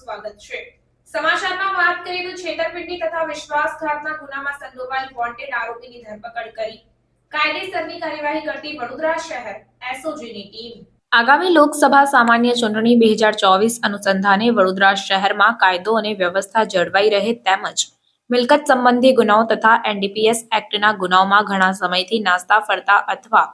સ્વાગત છે. સમાચારમાં વાત કરીએ તો છેતરપિંડી તથા વિશ્વાસઘાતના ગુનામાં સંડોવાયેલ વોન્ટેડ આરોપીની ધરપકડ કરી. કાયદેસરની કાર્યવાહી કરતી વડોદરા શહેર એસઓજીની ટીમ. આગામી લોકસભા સામાન્ય ચૂંટણી બે હજાર ચોવીસ અનુસંધાને વડોદરા શહેરમાં કાયદો અને વ્યવસ્થા જળવાઈ રહે તેમજ મિલકત સંબંધી ગુનાઓ તથા એનડીપીએસ એક્ટના ગુનાઓમાં ઘણા સમયથી નાસ્તા, ફરતા અથવા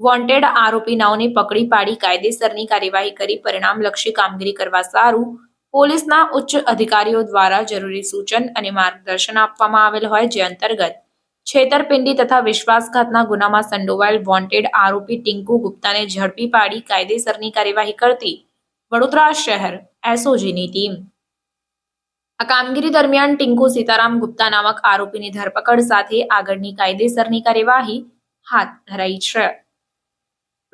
વોન્ટેડ આરોપીનાઓને પકડી પાડી કાયદેસરની કાર્યવાહી કરી પરિણામલક્ષી કામગીરી કરવા સારું પોલીસના ઉચ્ચ અધિકારીઓ દ્વારા જરૂરી સૂચન અને માર્ગદર્શન આપવામાં આવેલ હોય જે અંતર્ગત છેતરપિંડી તથા વિશ્વાસઘાતના ગુનામાં સંડોવાયેલ વોન્ટેડ આરોપી ટિંકુ ગુપ્તાને ઝડપી પાડી કાયદેસરની કાર્યવાહી કરતી વડોદરા શહેર એસઓજીની ટીમ. આ કામગીરી દરમિયાન ટિંકુ સીતારામ ગુપ્તા નામક આરોપીની ધરપકડ સાથે આગળની કાયદેસરની કાર્યવાહી હાથ ધરાઈ છે.